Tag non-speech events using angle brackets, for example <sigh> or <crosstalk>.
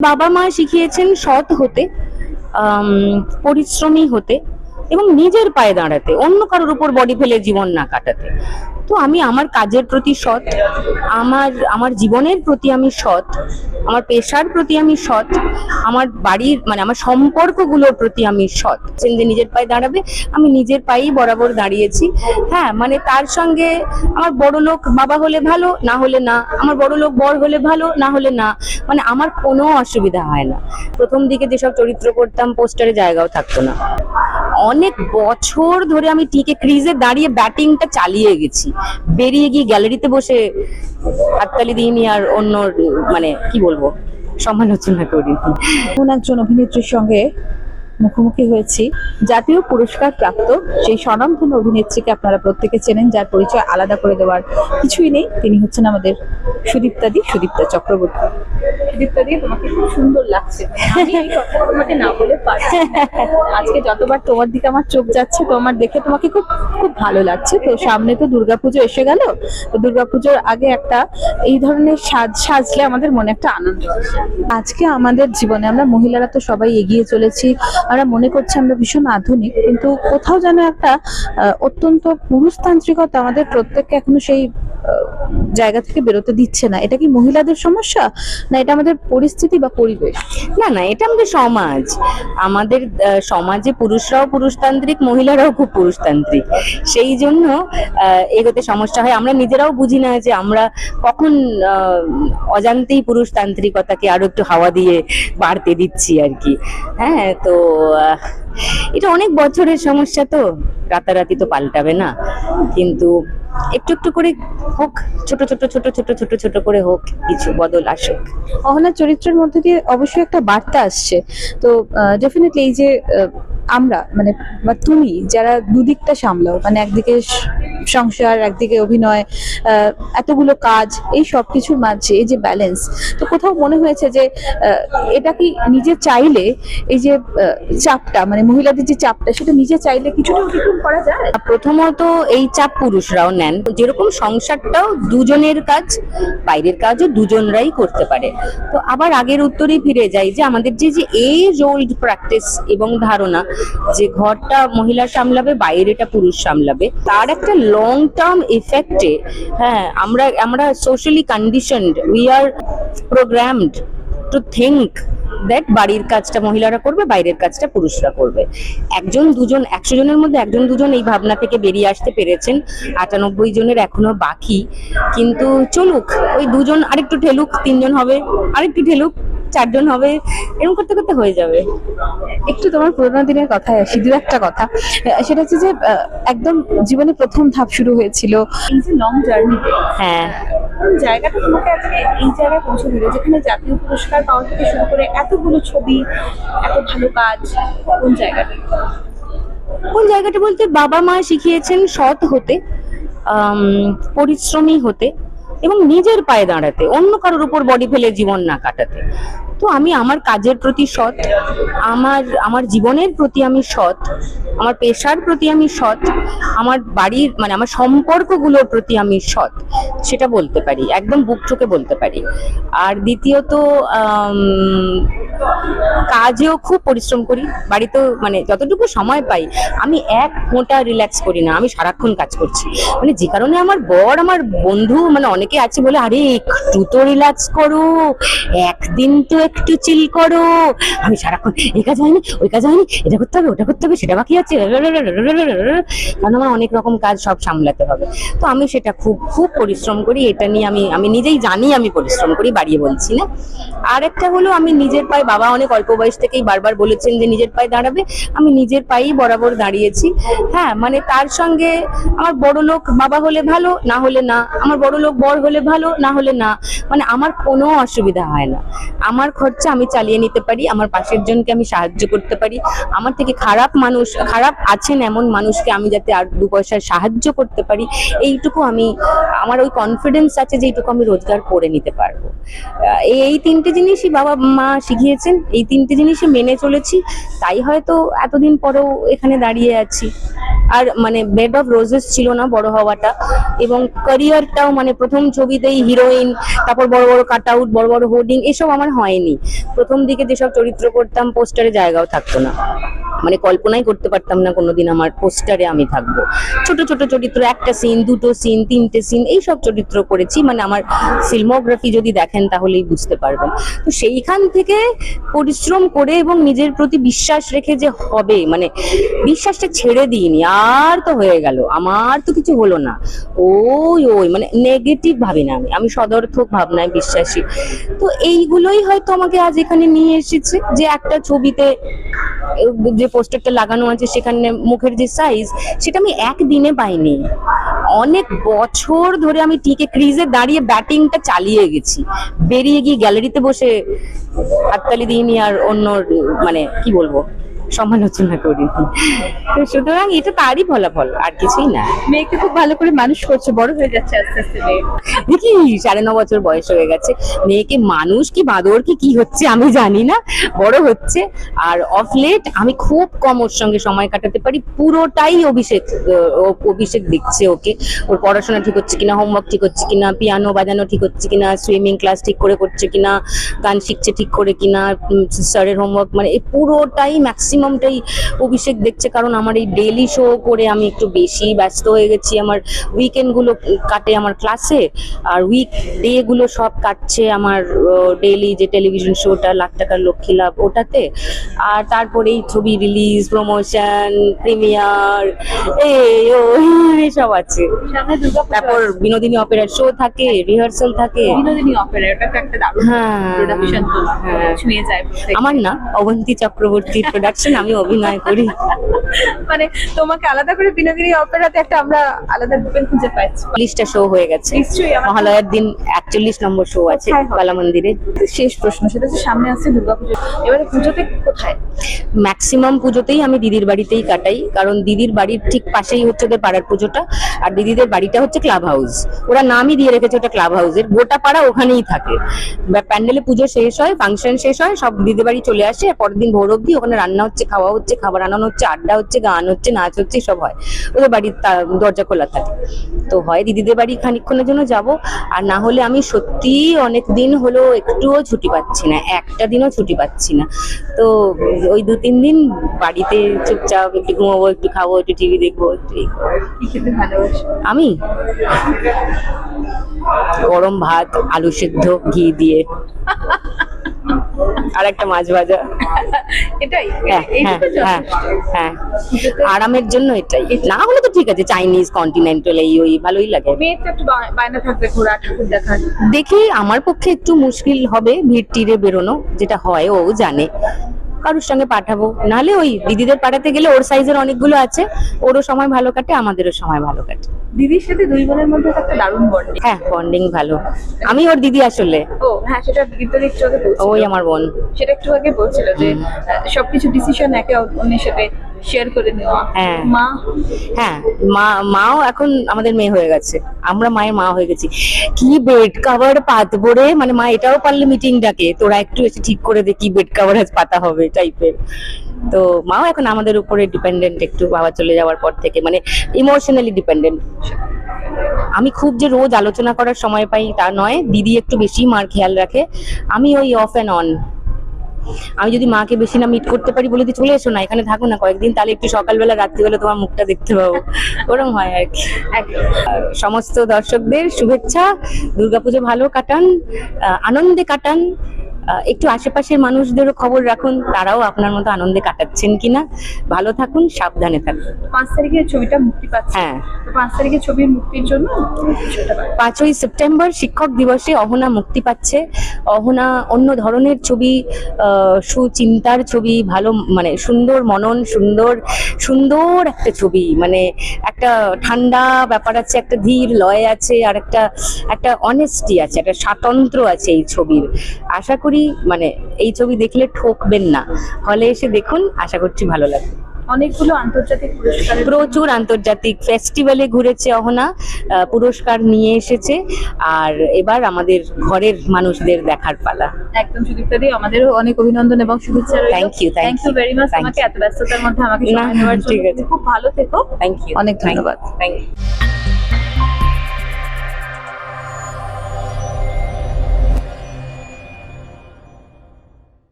বাবা মা শিখিয়েছেন সৎ হতে পরিশ্রমী হতে। এবং নিজের পায়ে দাঁড়াতে, অন্য কারোর উপর বডি ফেলে জীবন না কাটাতে। তো আমি আমার কাজের প্রতি সৎ, আমার আমার জীবনের প্রতি আমি সৎ, আমার পেশার প্রতি আমি সৎ, আমার বাড়ির মানে আমার সম্পর্কগুলোর প্রতি আমি সৎ। যে নিজের পায়ে দাঁড়াবে, আমি নিজের পায়েই বরাবর দাঁড়িয়েছি। হ্যাঁ মানে তার সঙ্গে আমার বড় লোক বাবা হলে ভালো, না হলে না। আমার বড় লোক বর হলে ভালো, না হলে না। মানে আমার কোনো অসুবিধা হয় না। প্রথম দিকে যেসব চরিত্র করতাম, পোস্টারে জায়গাও থাকতো না। অনেক বছর ধরে আমি টিকে ক্রিজে দাঁড়িয়ে ব্যাটিংটা চালিয়ে গেছি। বেরিয়ে গিয়ে গ্যালারিতে বসে হাততালি দিইনি আর অন্য মানে কি বলব, সমালোচনা করিনি এমন একজন অভিনেত্রীর সঙ্গে মুখোমুখি হয়েছি, জাতীয় পুরস্কার প্রাপ্ত সেই স্বনামধন্য অভিনেত্রীকে আপনারা প্রত্যেকে চেনেন, যার পরিচয় আলাদা করে দেওয়ার কিছুই নেই। তিনি হচ্ছেন আমাদের সুদীপ্তাদি সুদীপ্তা চক্রবর্তী। সুদীপ্তাদি তোমাকে খুব সুন্দর লাগছে। তোমাকে না বলে পারছি আজকে যতবার তোমার দিকে আমার চোখ যাচ্ছে, তোমার দেখে তোমাকে খুব খুব ভালো লাগছে। তো সামনে তো দুর্গাপুজো এসে গেল। তো দুর্গাপুজোর আগে একটা, এই ধরনের সাজ, সাজলে আমাদের মনে একটা আনন্দ আজকে আমাদের জীবনে আমরা মহিলারা তো সবাই এগিয়ে চলেছি। আমরা মনে করছি আমরা ভীষণ আধুনিক, কিন্তু কোথাও যেন একটা অত্যন্ত পুরুষতান্ত্রিকতা আমাদের প্রত্যেককে এখনও সেই জায়গা থেকে বেরোতে দিচ্ছে না। এটা কি মহিলাদের সমস্যা? না এটা আমাদের পরিস্থিতি বা পরিবেশ? না না, এটা আমাদের সমাজ। আমাদের সমাজে পুরুষরাও পুরুষতান্ত্রিক, মহিলারাও খুব পুরুষতান্ত্রিক। সেই জন্য এগোতে সমস্যা হয়। আমরা নিজেরাও বুঝি না যে আমরা কখন অজান্তেই পুরুষতান্ত্রিকতাকে আরও একটু হাওয়া দিয়ে বাড়তে দিচ্ছি আর কি। হ্যাঁ তো এটা অনেক বছরের সমস্যা তো। রাতারাতি তো পাল্টাবে না। কিন্তু একটু একটু করে হোক, ছোট ছোট ছোট ছোট ছোট ছোট করে হোক, কিছু বদল আসুক। অহনার চরিত্রের মধ্যে দিয়ে অবশ্যই একটা বার্তা আসছে। তো ডেফিনেটলি এই যে আমরা মানে বা তুমি যারা দুদিকটা সামলাও মানে একদিকে সংসার, একদিকে অভিনয় এতগুলো কাজ, এই সব কিছুর মাঝে এই যে ব্যালেন্স তো কোথাও মনে হয়েছে যে এটা কি নিজে চাইলে এই যে চাপটা মানে মহিলাদের যে চাপটা, সেটা নিজে চাইলে কিছুটা করা যায়? প্রথমত এই চাপ পুরুষরাও নেন। যেরকম সংসারটাও দুজনের কাজ, বাইরের কাজও দুজনরাই করতে পারে। তো আবার আগের উত্তরেই ফিরে যাই যে আমাদের যে যে এজ ওল্ড প্র্যাকটিস এবং ধারণা যে ঘরটা মহিলা সামলাবে, বাইরেটা পুরুষ সামলাবে, তার একটা লং টার্ম এফেক্টে হ্যাঁ আমরা আমরা socially conditioned we are programmed to think that বাড়ির কাজটা মহিলারা করবে, বাইরের কাজটা পুরুষরা করবে। একজন, দুজন, একশো জনের মধ্যে একজন, দুজন এই ভাবনা থেকে বেরিয়ে আসতে পেরেছেন, আটানব্বই জনের এখনও বাকি। কিন্তু চলুক, ওই দুজন আরেকটু ঠেলুক, তিনজন হবে, আরেকটু ঠেলুক চারজন হবে এরকম করতে করতে হয়ে যাবে। একটু তোমার পুরোনো দিনের কথায় আসি দু একটা কথা। সেটা হচ্ছে যে একদম জীবনে প্রথম ধাপ শুরু হয়েছিল। এই যে লং জার্নিতে হ্যাঁ। জায়গাটা তোমাকে আজকে এই জায়গায় পৌঁছে দিল যেখানে জাতীয় পুরস্কার পাওয়া থেকে শুরু করে এতগুলো ছবি এত ভালো কাজ কোন জায়গাটা? কোন জায়গাটা বলতে বাবা মা শিখিয়েছেন সৎ হতে পরিশ্রমী হতে। এবং নিজের পায়ে দাঁড়াতে, অন্য কারোর উপর বডি ফেলে জীবন না কাটাতে। তো আমি আমার কাজের প্রতি সৎ, আমার আমার জীবনের প্রতি আমি সৎ, আমার পেশার প্রতি আমি সৎ, আমার বাড়ির মানে আমার সম্পর্কগুলোর প্রতি আমি সৎ, সেটা বলতে পারি, একদম বুক চোখে বলতে পারি। আর দ্বিতীয়ত কাজেও খুব পরিশ্রম করি, বাড়িতেও মানে যতটুকু সময় পাই, আমি এক ফোঁটা রিল্যাক্স করি না, আমি সারাক্ষণ কাজ করছি। মানে যে কারণে আমার বর, আমার বন্ধু মানে অনেকে আছে বলে, আরে, একটু তো রিল্যাক্স করো, একদিন তো একটু চিল করো। আমি সারাক্ষণ, এই কাজ হয়নি, ওই কাজ হয়নি, এটা করতে হবে, ওটা করতে হবে, সেটা বাকি আছে। কারণ আমার অনেক রকম কাজ সব সামলাতে হবে। তো আমি সেটা খুব খুব পরিশ্রম করি, এটা নিয়ে আমি আমি নিজেই জানি আমি পরিশ্রম করি, বাড়িয়ে বলছি না। আর একটা হলো আমি নিজের পায়ে বাবা অনেক অল্প বয়স থেকেই বারবার বলেছেন যে নিজের পায়ে দাঁড়াবে। আমি নিজের পায়েই বরাবর দাঁড়িয়েছি। হ্যাঁ মানে তার সঙ্গে আমার বড় লোক বাবা হলে ভালো, না হলে না। আমার বড় লোক বর হলে ভালো, না হলে না। মানে আমার কোনো অসুবিধা হয় না। আমার খরচা আমি চালিয়ে নিতে পারি, আমার পাশের জনকে আমি সাহায্য করতে পারি। আমার থেকে খারাপ মানুষ, খারাপ আছেন এমন মানুষকে আমি যাতে আর দু পয়সার সাহায্য করতে পারি, এইটুকু আমি, আমার ওই কনফিডেন্স আছে যে এইটুকু আমি রোজগার করে নিতে পারব। এই তিনটে জিনিসই বাবা মা শিখিয়েছে পার্সেন্ট। এই তিনটে জিনিসই মেনে চলেছি। তাই হয়তো এতদিন পরেও এখানে দাঁড়িয়ে আছি। আর মানে বেড অফ রোজেস ছিল না বড় হওয়াটা। এবং ক্যারিয়ারটাও মানে প্রথম ছবিতেই হিরোইন তারপর বড় বড় কাট আউট বড় বড় হোর্ডিং এসব আমার হয়নি। প্রথম দিকে যেসব চরিত্র করতাম পোস্টারে জায়গাও থাকতো না। মানে কল্পনাই করতে পারতাম না কোনোদিন আমার পোস্টারে আমি থাকব। ছোট ছোট চরিত্র, একটা সিন দুটো সিন তিনটে সিন এইসব চরিত্র করেছি। মানে আমার ফিল্মোগ্রাফি যদি দেখেন তাহলেই বুঝতে পারবেন। তো সেইখান থেকে পরিশ্রম করে এবং নিজের প্রতি বিশ্বাস রেখে যে হবে মানে বিশ্বাসটা ছেড়ে দিইনি, আর তো হয়ে গেল। আমার তো কিছু হলো না। ওই ওই মানে নেগেটিভ ভাবি না আমি। আমি সদর্থক ভাবনায় বিশ্বাসী। তো এইগুলোই হয়তো আমাকে আজ এখানে নিয়ে এসেছে যে একটা ছবিতে যে পোস্টারটা লাগানো আছে সেখানে মুখের যে সাইজ সেটা আমি একদিনে পাইনি। অনেক বছর ধরে আমি টিকে ক্রিজে দাঁড়িয়ে ব্যাটিংটা চালিয়ে গেছি। বেরিয়ে গিয়ে গ্যালারিতে বসে হাততালি দিইনি আর অন্য মানে কি বলব? সমালোচনা করি। তো সুতরাং এটা তারই ফলাফল আর কিছুই না। মেয়েকে খুব ভালো করে মানুষ করছে বড় হয়ে যাচ্ছে আস্তে আস্তে দেখি সাড়ে ন বছর বয়স হয়ে গেছে। মেয়েকে মানুষ কি বাঁদর কি কি হচ্ছে আমি জানি না। বড় হচ্ছে আর অফ লেট আমি খুব কম ওর সঙ্গে সময় কাটাতে পারি। পুরোটাই অভিষেক অভিষেক দেখছে ওকে। ওর পড়াশোনা ঠিক হচ্ছে কিনা হোমওয়ার্ক ঠিক হচ্ছে কিনা পিয়ানো বাজানো ঠিক হচ্ছে কিনা সুইমিং ক্লাস ঠিক করে করছে কিনা গান শিখছে ঠিক করে কিনা স্যারের হোমওয়ার্ক মানে এই পুরোটাই ম্যাক্সিমামটাই অভিষেক দেখছে কারণ আমার এই ডেলি শো করে আমি একটু বেশি ব্যস্ত হয়ে গেছি। আমার উইকেন্ডগুলো কাটে আমার ক্লাসে আর উইক ডেগুলো সব কাটছে আমার ডেইলি যে টেলিভিশন শোটা লাখ টাকার লক্ষ্মী লাভ ওটাতে। আর তারপরেই ছবি রিলিজ প্রমোশন প্রিমিয়ার এই সব আছে। তারপর বিনোদিনী অপেরার শো থাকে রিহার্সাল থাকে। বিনোদিনী অপেরা এটা একটা দারুণ হ্যাঁ হ্যাঁ। আমার না অবন্তী চক্রবর্তী প্রোডাকশন আমি অভিনয় করি। মানে তোমাকে আলাদা করে বিনোদিনী অপেরাতে একটা আমরা আলাদা ডিপেন্ড খুঁজে পাচ্ছি। চল্লিশটা শো হয়ে গেছে। মহালয়ার দিন একচল্লিশ নম্বর শো আছে হবে? মন্দিরে শেষ প্রশ্ন সেটা হচ্ছে সামনে আছে দুর্গাপুজো। এবারে পুজোতে কোথায়? ম্যাক্সিমাম পুজোতেই আমি দিদির বাড়িতেই কাটাই কারণ দিদির বাড়ির ঠিক পাশেই হচ্ছে ওদের পাড়ার পুজোটা আর দিদিদের বাড়িটা হচ্ছে ক্লাব হাউস ওরা নামই দিয়ে রেখেছে ওটা ক্লাব হাউসের গোটা পাড়া ওখানেই থাকে। প্যান্ডেলে পুজো শেষ হয় ফাংশন শেষ হয় সব দিদির বাড়ি চলে আসে পরের দিন ভোর অব্দি ওখানে রান্না হচ্ছে খাওয়া হচ্ছে খাবার আনানো হচ্ছে আড্ডা হচ্ছে গান হচ্ছে নাচ হচ্ছে সব হয়। ওদের বাড়ির তা- দরজা খোলা থাকে। তো হয় দিদিদের বাড়ি খানিকক্ষণের জন্য যাব আর না হলে আমি সত্যি অনেক দিন হলো একটুও ছুটি পাচ্ছি না একটা দিনও ছুটি পাচ্ছি না। তো ওই দু তিন দিন বাড়িতে চুপচাপ একটু ঘুমাবো একটু খাব একটু টিভি দেখব একটু আমি? গরম ভাত আলু সেদ্ধ ঘি দিয়ে। <laughs> আর একটা মাছ ভাজা। এটাই? হ্যাঁ হ্যাঁ হ্যাঁ। হ্যাঁ। আরামের জন্য এটাই। না হলে তো ঠিক আছে চাইনিজ কন্টিনেন্টাল এই ওই ভালোই লাগে। দেখি আমার পক্ষে একটু মুশকিল হবে ভিড় টিরে বেরোনো যেটা হয় ও জানে। কারোর সঙ্গে পাঠাবো। নাহলে ওই দিদিদের পাঠাতে গেলে ওর সাইজের অনেকগুলো আছে ওরও সময় ভালো কাটে আমাদেরও সময় ভালো কাটে। দিদির সাথে দুই বোনের মধ্যে একটা দারুণ বন্ডিং হ্যাঁ বন্ডিং ভালো। আমি ওর দিদি আসলে। ও হ্যাঁ সেটা গীতার একটু আগে ওই আমার বোন। সেটা একটু আগে বলছিল যে সবকিছু ডিসিশন একে অন্যের সাথে শেয়ার করে নেওয়া। হ্যাঁ। মা? হ্যাঁ মা মাও এখন আমাদের মেয়ে হয়ে গেছে। আমরা মায়ের মা হয়ে গেছি। কি বেড কাভার পাতবো রে? মানে মা এটাও পারলে মিটিং ডাকে। তোরা একটু এসে ঠিক করে দে কি বেড কাভার আজ পাতা হবে টাইপের তো মাও এখন আমাদের উপরে ডিপেন্ডেন্ট একটু বাবা চলে যাওয়ার পর থেকে। মানে ইমোশনালি ডিপেন্ডেন্ট আমি খুব যে রোজ আলোচনা করার সময় পাই তা নয়। দিদি একটু বেশি মার খেয়াল রাখে। আমি ওই অফ অ্যান্ড অন আমি যদি মাকে বেশি না মিট করতে পারি বলে চলে এসো না, এখানে থাকো না, কয়েকদিন তাহলে একটু সকালবেলা, রাত্রিবেলা তোমার মুখটা দেখতে পাবো। ওরম হয় আর কি। সমস্ত দর্শকদের শুভেচ্ছা, দুর্গাপুজো ভালো কাটান আনন্দে কাটান একটু আশেপাশের মানুষদেরও খবর রাখুন তারাও আপনার মতো আনন্দে কাটাচ্ছেন কিনা। ভালো থাকুন সাবধানে থাকুন। পাঁচ তারিখে ছবিটা মুক্তি পাচ্ছে। হ্যাঁ। পাঁচ তারিখে ছবির মুক্তির জন্য পাঁচই সেপ্টেম্বর শিক্ষক দিবসে অহনা মুক্তি পাচ্ছে। অহনা অন্য ধরনের ছবি সুচিন্তার ছবি ভালো মানে সুন্দর মনন সুন্দর সুন্দর একটা ছবি। মানে একটা ঠান্ডা ব্যাপার আছে একটা ধীর লয় আছে আর একটা একটা অনেস্টি আছে একটা স্বাতন্ত্র আছে এই ছবির। আশা করি মানে এই ছবি দেখলে ঠকবেন না। হলে এসে দেখুন আশা করছি ভালো লাগবে। অনেকগুলো আন্তর্জাতিক প্রচুর আন্তর্জাতিক ফেস্টিভ্যালে ঘুরেছে অহনা পুরস্কার নিয়ে এসেছে। আর এবার আমাদের ঘরের মানুষদের দেখার পালা। একদম সুদীপ্তা দি আমাদেরও অনেক অভিনন্দন এবং শুভেচ্ছা you, thank thank you very much আমাকে এত ব্যস্ততার মধ্যে আমাকে সময় দেওয়ার জন্য। খুব ভালো থেকো। থ্যাংক ইউ অনেক ধন্যবাদ। Thank you